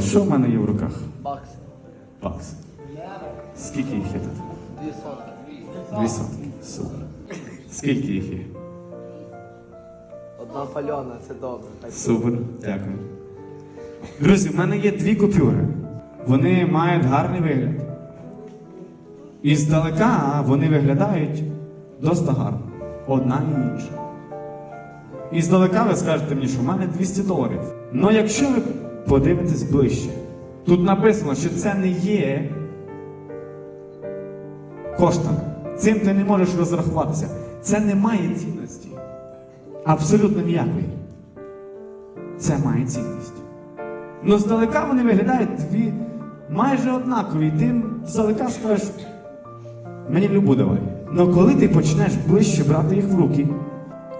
що в мене є в руках? Бакс. Бакс. Скільки їх є тут? Дві сотки. Дві сотки. Супер. Скільки їх є? Одна пальона, це добре. Супер, дякую. Друзі, в мене є дві купюри. Вони мають гарний вигляд. І здалека вони виглядають досить гарно. Одна і інша. І здалека ви скажете мені, що в мене 200 доларів. Ну якщо ви подивитесь ближче, тут написано, що це не є коштами. Цим ти не можеш розрахуватися. Це не має цінності. Абсолютно ніякої. Це має цінність. Ну, здалека вони виглядають дві майже однакові. І ти здалека скажеш, мені любу давай. Ну коли ти почнеш ближче брати їх в руки,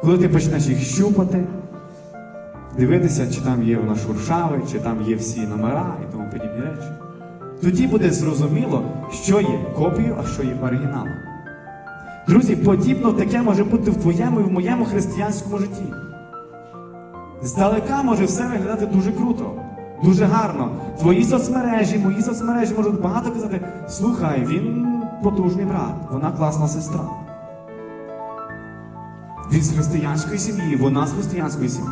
коли ти почнеш їх щупати, дивитися, чи там є вона шуршавий, чи там є всі номера і тому подібні речі, тоді буде зрозуміло, що є копією, а що є оригіналом. Друзі, подібно таке може бути в твоєму і в моєму християнському житті. Здалека може все виглядати дуже круто, дуже гарно. Твої соцмережі, мої соцмережі можуть багато казати: слухай, він потужний брат, вона класна сестра. Він з християнської сім'ї, вона з християнської сім'ї.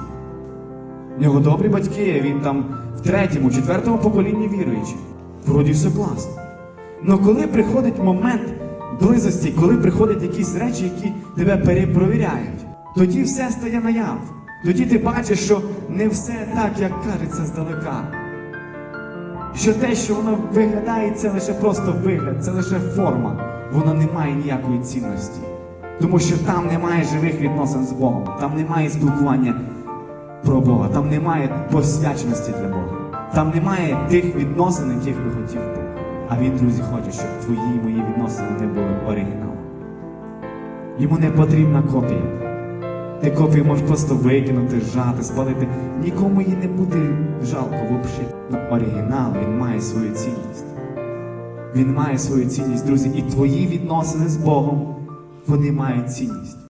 В нього добрі батьки, він там в третьому, четвертому поколінні віруючий. Вроді все класно. Но коли приходить момент близості, коли приходять якісь речі, які тебе перепровіряють, тоді все стає наяв. Тоді ти бачиш, що не все так, як кажеться здалека. Що те, що воно виглядає, це лише просто вигляд, це лише форма. Воно не має ніякої цінності. Тому що там немає живих відносин з Богом, там немає спілкування про Бога, там немає посвяченості для Бога. Там немає тих відносин, яких би хотів Бог. А він, друзі, хоче, щоб твої і мої відносини не були оригіналом. Йому не потрібна копія. Ти копію можеш просто викинути, зжати, спалити. Нікому її не буде жалко взагалі. Ну, оригінал, він має свою цінність. Він має свою цінність, друзі, і твої відносини з Богом, вони мають цінність.